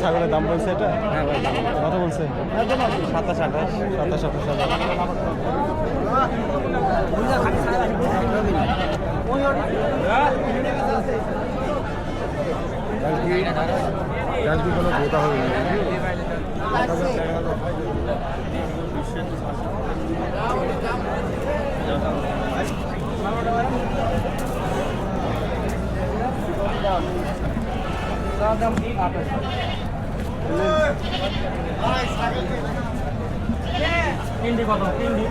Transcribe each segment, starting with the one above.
ছাগলের দাম বলছে এটা? কত বলছে? সাতাশ আঠাশ সাতাশ আঠাশ কোনো হবে না তিনটি কত তিনটি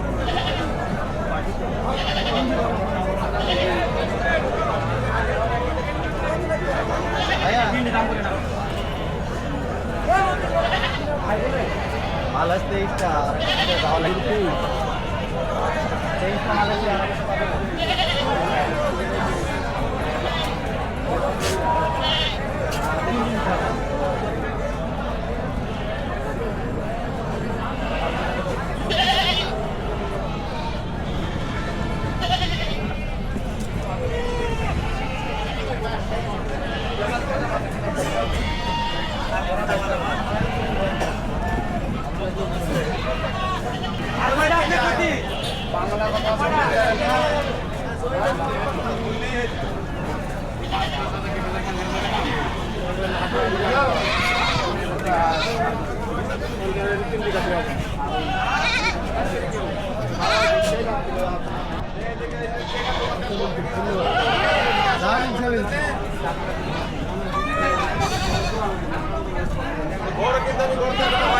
তিনটি দাম করে নাও মাল আসতে এইটা যাওয়া লাগবে তেইশটা মাল আসলে আর বড় কিন্তু আমি করতে